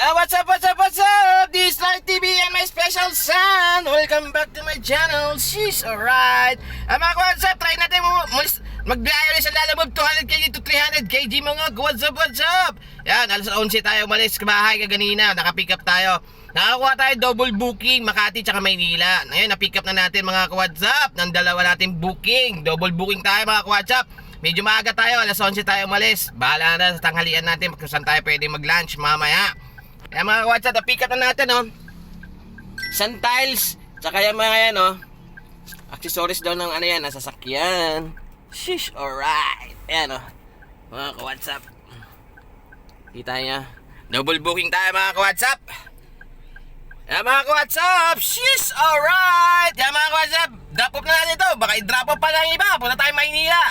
Uh, what's up, what's up, what's up? This is Light TV and my special son. Welcome back to my channel. She's alright. Uh, mga what's up? Try natin mo mulis, magbiyahe ulit sa lalabog 200 kg to 300 kg mga what's up, what's up? Yan, alas 11 tayo umalis kabahay kaganina. Nakapick up tayo. Nakakuha tayo double booking Makati tsaka Maynila. Ngayon, na-pick up na natin mga WhatsApp ng dalawa nating booking. Double booking tayo mga WhatsApp. Medyo maaga tayo, alas 11 tayo umalis. Bahala na sa tanghalian natin kung saan tayo pwede mag-lunch mamaya. Kaya mga WhatsApp, na-pick na natin, oh. Sun tiles, tsaka yung mga yan, oh. Accessories daw ng ano yan, nasa sakyan. Shish, alright. Ayan, oh. Mga ka-WhatsApp. Kita niya. Double booking tayo mga ka-WhatsApp. Yan mga ka-WhatsApp. She's alright. Yan mga ka-WhatsApp. Drop off na natin ito. Baka i-drop off pa lang iba. Punta tayo Maynila.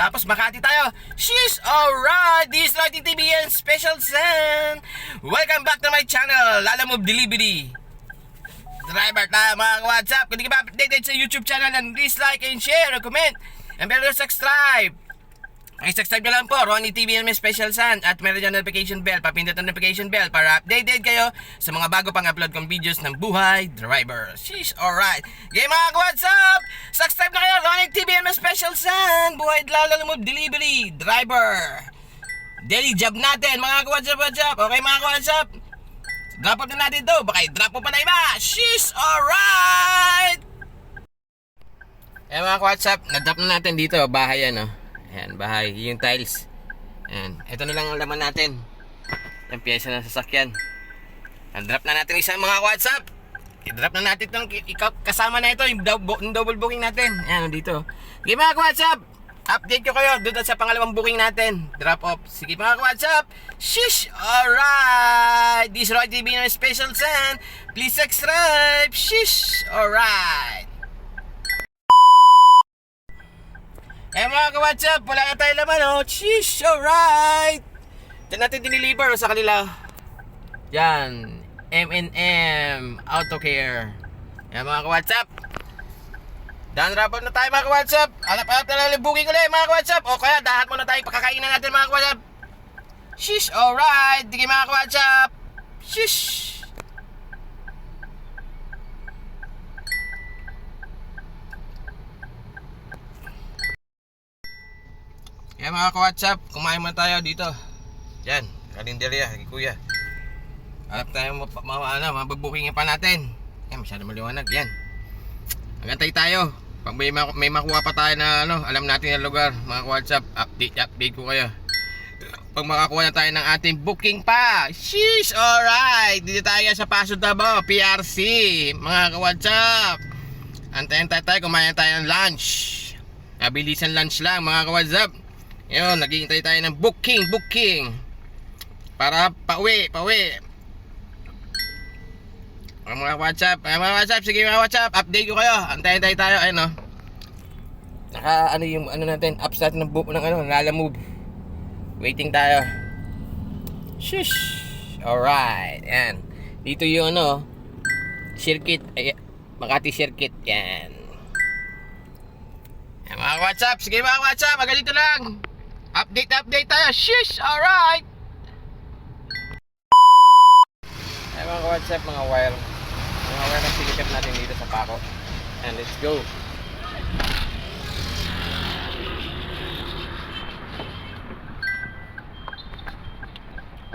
Tapos Makati tayo. She's alright. This is Lighting TV and Special Sen. Welcome back to my channel. Lala Move Delivery. Driver tayo mga ka-WhatsApp. Kung di ka ba updated sa YouTube channel, then please like and share and comment. And better subscribe. Ay, subscribe nyo lang po, Ronnie TV and my special son at meron dyan notification bell, papindot ang notification bell para updated kayo sa mga bago pang upload kong videos ng buhay driver. Sheesh, alright. Okay mga what's up? Subscribe na kayo, My special son, buhay lalo delivery, driver. Daily job natin, mga what's up, what's up? Okay mga what's up? Drop off na natin to, baka i-drop off pa na iba. Sheesh, alright. Eh mga WhatsApp, na-drop na natin dito, bahay yan, oh. Ayan, bahay, yung tiles. Ayan, ito na lang ang laman natin. Yung pyesa ng sasakyan. Na-drop na natin isang mga WhatsApp. I-drop na natin itong kasama na ito, yung double, double booking natin. Ayan, dito. Sige mga WhatsApp, update ko kayo doon sa pangalawang booking natin. Drop off. Sige mga WhatsApp. Shish! Alright! This is Roy TV ng Special Sen. Please subscribe. Shish! Alright! Eh mga ka-WhatsApp, wala na tayo laman oh. Sheesh, alright. Diyan natin diniliver oh, sa kanila. Yan. M&M Auto Care. Yan mga ka-WhatsApp. Dan rapon na tayo mga ka-WhatsApp. Alap-alap na lang booking ulit mga ka-WhatsApp. O kaya dahat muna tayo pakakainan natin mga ka-WhatsApp. Sheesh, alright. Sige mga ka-WhatsApp. Sheesh. Yan mga ka-WhatsApp, kumain muna tayo dito. Yan, kalendarya, kuya. Hanap tayo mga, mga ano, mabubuking pa natin. Yan, masyado maliwanag. Yan. Magantay tayo. Pag may, mak- may makuha pa tayo na ano, alam natin ang lugar, mga ka-WhatsApp, update, update ko kayo. Pag makakuha na tayo ng ating booking pa. Sheesh, alright. Dito tayo sa Paso Davao, PRC. Mga ka-WhatsApp. Antayin tayo tayo, kumain tayo ng lunch. Nabilisan lunch lang, mga ka-WhatsApp. Yun, naghihintay tayo ng booking, booking. Para pauwi, pauwi. Ang mga WhatsApp, ang mga WhatsApp, sige mga WhatsApp, update ko kayo. Antayin tayo ayun oh. Naka ano yung ano natin, apps natin ng ng ano, Lala Move. Waiting tayo. Shush. Alright, yan. Dito yung ano, circuit, ay, Makati circuit, yan. Yan mga WhatsApp, sige mga WhatsApp, hanggang dito lang. Update, update tayo. Shush! Alright! Ay mga WhatsApp, mga wire. Mga wire na silikap natin dito sa pako. And let's go.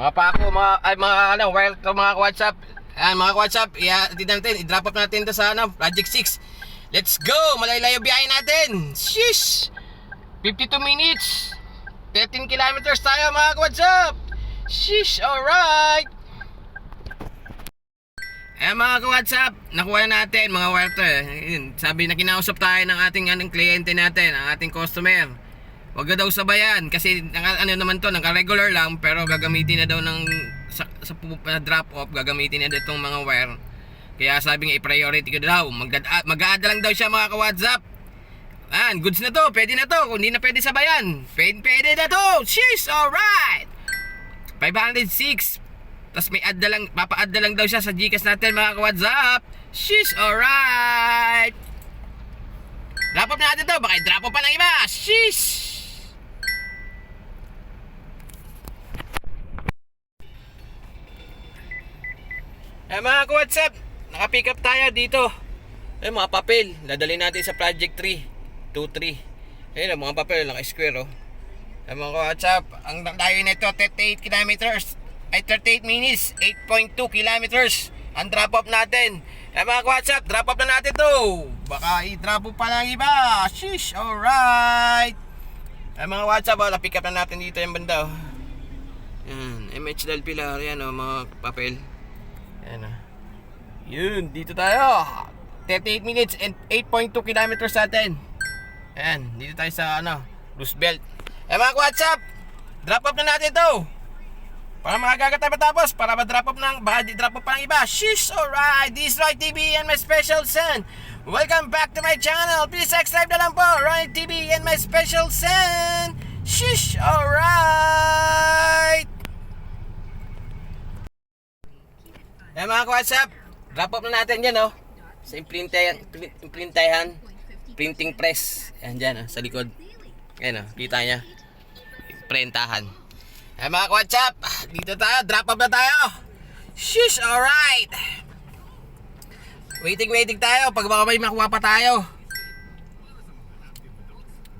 Mga pako, mga, ay mga ano, to mga WhatsApp. Ayan, mga WhatsApp, i-atid natin, i-drop off natin to sa ano, Project 6. Let's go! Malaylayo biyahe natin! Shish! 52 minutes! 13 kilometers tayo mga WhatsApp! Shish! Alright! Eh mga ka-WhatsApp, nakuha na natin mga. Yun, Sabi na kinausap tayo ng ating anong kliyente natin, ang ating customer. Huwag daw sabayan kasi naka, ano naman to, naka-regular lang pero gagamitin na daw ng sa, sa drop off, gagamitin na itong mga wire. Kaya sabi nga i-priority ko daw. Mag- mag-aada lang daw siya mga ka-WhatsApp. Ah, goods na to, pwede na to. Kung hindi na pwede sabayan, pwede, pwede na to. Sheesh, alright. 506. Tapos may add na lang, papa-add na lang daw siya sa Gcash natin mga ka-WhatsApp. Sheesh, alright. Drop off na natin to, baka i-drop off pa ng iba. Sheesh. Eh mga ka-WhatsApp, naka-pick up tayo dito. Eh mga papel, dadali natin sa Project 3, 2-3. Ayun mga papel, naka-square oh. Eh mga ka-WhatsApp, ang layo nito 38 kilometers. Ay 38 minutes, 8.2 kilometers. Ang drop off natin. Eh mga ka-WhatsApp, drop off na natin to. Baka i-drop off pa ng iba. Shish, alright. Eh mga WhatsApp, oh, na-pick up na natin dito yung banda oh. Yan, MH Del Pilar, yan oh, mga papel. Yan oh. Yun, dito tayo. 38 minutes and 8.2 kilometers natin. Ayan, dito tayo sa ano, Roosevelt. Eh mga WhatsApp, drop off na natin to. Para makagagat tayo matapos, para ma-drop off ng, baka di-drop off pa ng iba. Shish, alright, this is Roy TV and my special son. Welcome back to my channel. Please subscribe na lang po, Roy TV and my special son. Shish, alright. Eh mga WhatsApp, drop off na natin yan oh. Sa imprintayan, imprintayan, printing press. Ayan dyan oh, sa likod. Ayan oh, kita niya. Prentahan. Eh mga WhatsApp, dito tayo, drop off na tayo. Shish, alright. Waiting, waiting tayo. Pag baka may makuha pa tayo.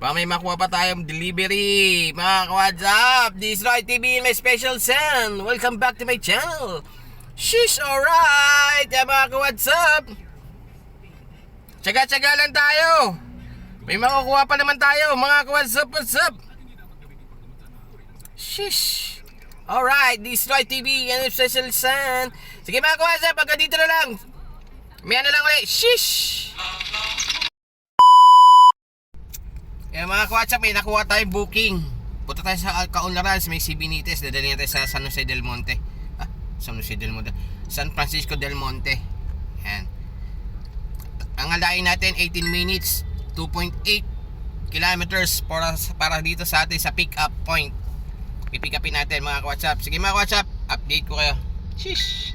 Baka may makuha pa tayong delivery. Mga WhatsApp, this is Roy TV and my special son. Welcome back to my channel. Shish, alright! Yan mga ka-WhatsApp! Tsaga-tsaga lang tayo! May makukuha pa naman tayo, mga ka-WhatsApp, what's up? Shish! Alright, this is Roy TV and special son. Sige mga ka-WhatsApp, pagka dito na lang. May ano lang ulit, shish! Yan mga ka-WhatsApp, may nakuha tayong booking. Punta tayo sa Kaunlaran, may Sibinites, dadali natin sa San Jose del Monte. Ah, San Jose del Monte. San Francisco del Monte. Yan. Ang alayin natin 18 minutes, 2.8 kilometers para, para dito sa atin sa pick up point. Pipick upin natin mga ka-WhatsApp. Sige mga ka-WhatsApp, update ko kayo. Shish!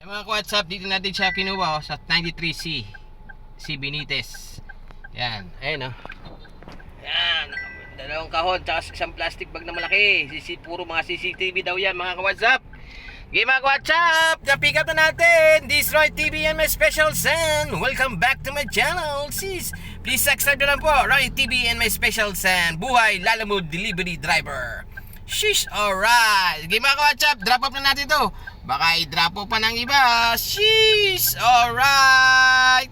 Yan mga ka-WhatsApp, dito natin siya kinuha oh, sa 93C. C Benitez. Yan, ayun oh. Yan, dalawang kahon, tsaka isang plastic bag na malaki. Sisi, puro mga CCTV daw yan, mga ka-WhatsApp. Okay, mga ka-WhatsApp, na-pick na natin. This is Roy TV and my special son. Welcome back to my channel, sis. Please subscribe na lang po, Roy TV and my special son. Buhay Lalamove Delivery Driver. Shish, alright. Okay, mga ka-WhatsApp, drop off na natin to. Baka i-drop off pa ng iba. Shish, alright.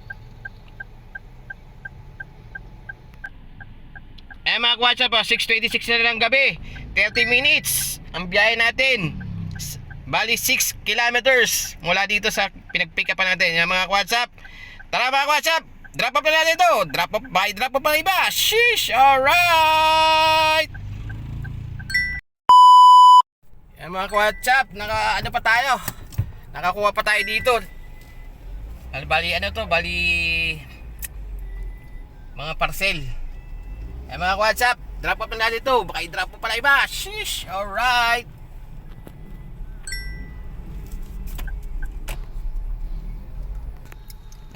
Eh mga ah, 6.26 na ng gabi. 30 minutes. Ang biyahe natin. Bali 6 kilometers mula dito sa pinag-pick up natin. Yung mga WhatsApp. Tara mga WhatsApp. Drop off na natin ito. Drop off by drop off ng iba. Sheesh. Alright. Yan mga WhatsApp. Naka ano pa tayo. Nakakuha pa tayo dito. Ano, bali ano to? Bali mga parcel. Eh mga WhatsApp, drop off na natin ito. Baka i-drop mo pala iba. Sheesh, alright.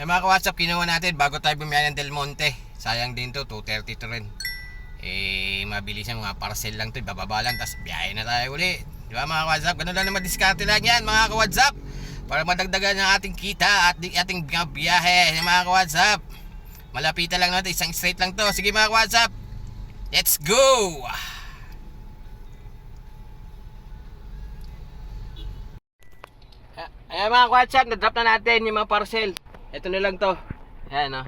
Eh mga WhatsApp, kinuha natin bago tayo bumiyaya ng Del Monte. Sayang din to, 2.30 to rin. Eh, mabilis yan, mga parcel lang to. Bababa lang, tapos biyahe na tayo uli. Di ba mga WhatsApp? Ganun lang naman diskarte lang yan mga ka-WhatsApp. Para madagdagan ang ating kita at ating biyahe. Mga ka-WhatsApp. Malapitan lang natin, isang straight lang to. Sige mga ka-WhatsApp, Let's go! Ayan mga WhatsApp, na-drop na natin yung mga parcel. Ito na lang to. Ayan o.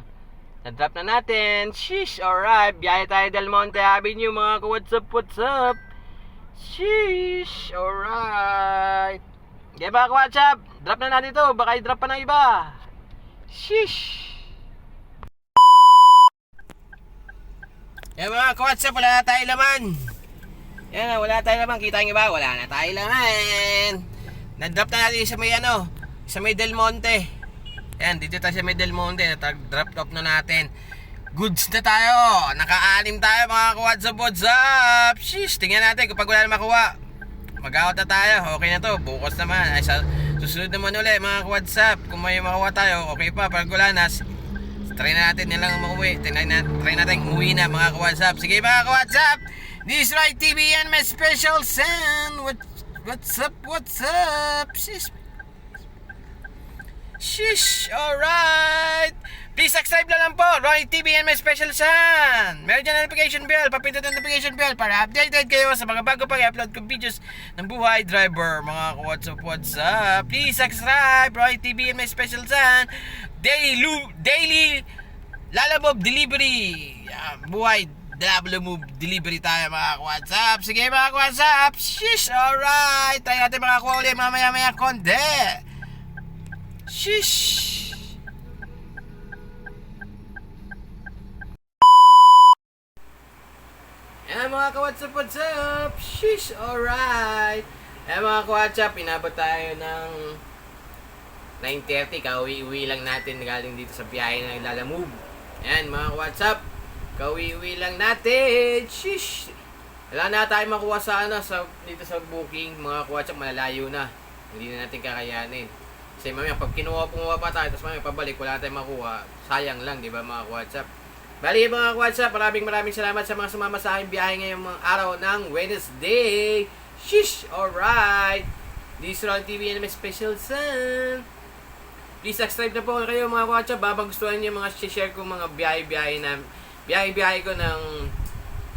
Na-drop na natin. Sheesh, alright. Biyahe tayo Del Monte Avenue mga ka-WhatsApp, what's up? Sheesh, alright. Okay mga ka-WhatsApp, drop na natin to. Baka i-drop pa ng iba. Sheesh. Yan mga ka-WhatsApp, wala na tayo laman. Yan, wala tayo laman. Kita nyo ba? Wala na tayo laman. Na-drop na natin sa may ano, sa may Del Monte. Yan, dito tayo sa may Del Monte. Na-drop off na natin. Goods na tayo. Naka-anim tayo mga ka-WhatsApp, WhatsApp. Sheesh, tingnan natin kapag wala na makuha. Mag-out na tayo. Okay na to. Bukas naman. Ay, sa, susunod naman ulit mga ka-WhatsApp. Kung may makuha tayo, okay pa. Pag wala try na natin nilang umuwi. Try, na, try natin umuwi na mga ka-WhatsApp. Sige mga ka-WhatsApp. This is Right TV and my special son. What, What's up? What's up? Shish. Shish. Alright. Please subscribe na lang po. Roy TV and my special son. Meron dyan notification bell. Papindot ang notification bell para updated kayo sa mga bago pang i-upload kong videos ng buhay driver. Mga what's up, what's up. Please subscribe. Roy TV and my special son. Daily, lu- daily Lalabob delivery. Yan, buhay Lalabob delivery tayo mga WhatsApp. Sige mga WhatsApp. Shish, alright. Tayo natin mga kuha ulit mamaya maya konde. Shish. Yan mga ka-WhatsApp, what's up? Shish, alright. Yan mga inabot tayo ng 9.30, kauwi-uwi lang natin galing dito sa biyahe ng Lalamove. Yan mga WhatsApp, kauwi-uwi lang natin. Shish! Wala na tayo makuha sa ano, sa, dito sa booking, mga WhatsApp, malalayo na. Hindi na natin kakayanin. Kasi mamaya, pag kinuha pumuha pa tayo, tapos mamaya pabalik, wala tayong makuha. Sayang lang, di ba mga WhatsApp? Bali mga WhatsApp, maraming maraming salamat sa mga sumama sa aking biyahe ngayong mga araw ng Wednesday. Shish! Alright! This is Ron TV and my special son. Please subscribe na po kayo mga kwatsa. Baba gustuhan niyo mga share ko mga biyahe-biyahe na biyahe-biyahe ko ng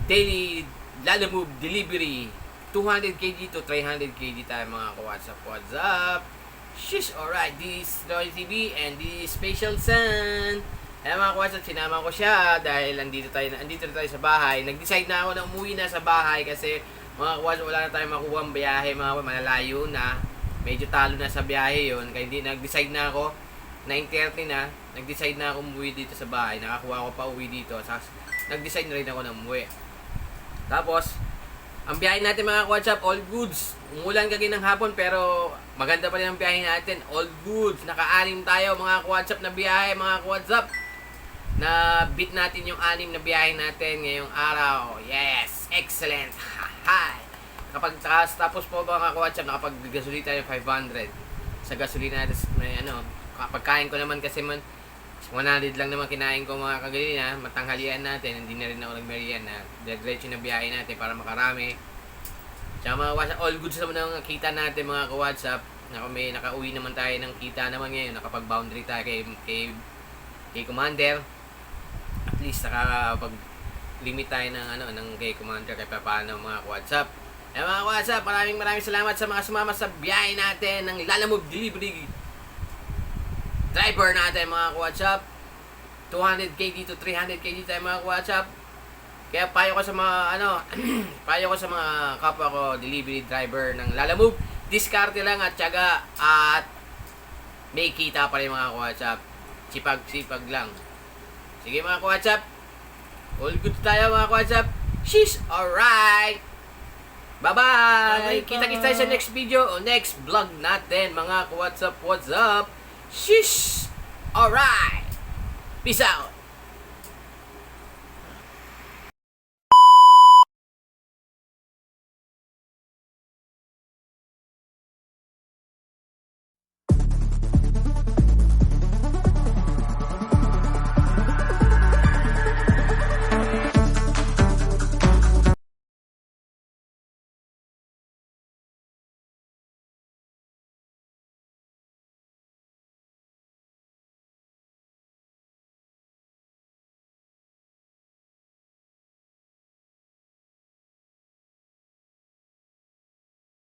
daily Lalamove delivery. 200 kg to 300 kg tayo mga ka-WhatsApp. What's Shish! Alright, this is Roy TV and this is Special Sun. Ayan mga ka-WhatsApp, sinama ko siya dahil andito tayo, andito na tayo sa bahay. Nag-decide na ako na umuwi na sa bahay kasi mga ka-WhatsApp, wala na tayong makuha ang biyahe. Mga ka- malalayo na. Medyo talo na sa biyahe yon Kaya hindi nag-decide na ako. 9.30 na. Nag-decide na ako umuwi dito sa bahay. Nakakuha ko pa uwi dito. Nag-decide na rin ako na umuwi. Tapos, ang biyahe natin mga WhatsApp, all goods. Umulan kagi ng hapon pero maganda pa rin ang biyahe natin. All goods. Naka-anim tayo mga WhatsApp na biyahe, mga WhatsApp. Na beat natin yung anim na biyahe natin ngayong araw. Yes! Excellent! Hi! Kapag tapos, tapos po mga WhatsApp, nakapag-gasolina tayo 500 sa gasolina natin, may ano, kapag kain ko naman kasi man, 100 lang naman kinain ko mga kagalina, matanghalian natin, hindi na rin ako nagmerienda. Diretso na biyahe natin para makarami. Tsaka mga WhatsApp, all goods naman ang kita natin mga ka-WhatsApp. Na may nakauwi naman tayo ng kita naman ngayon, nakapag-boundary tayo kay, kay, kay Commander. At least nakapag limit tayo ng ano ng kay Commander kay paano mga WhatsApp. Eh mga WhatsApp, maraming maraming salamat sa mga sumama sa biyahe natin ng Lalamove Delivery driver natin mga WhatsApp 200 kg to 300 kg tayo mga WhatsApp kaya payo ko sa mga ano payo ko sa mga kapwa ko delivery driver ng Lalamove diskarte lang at tiyaga at may kita pa rin mga WhatsApp sipag sipag lang. Sige mga WhatsApp all good tayo mga WhatsApp she's alright! Bye-bye! Kita-kita sa next video o next vlog natin, mga WhatsApp, what's up? Shish! Alright! Peace out!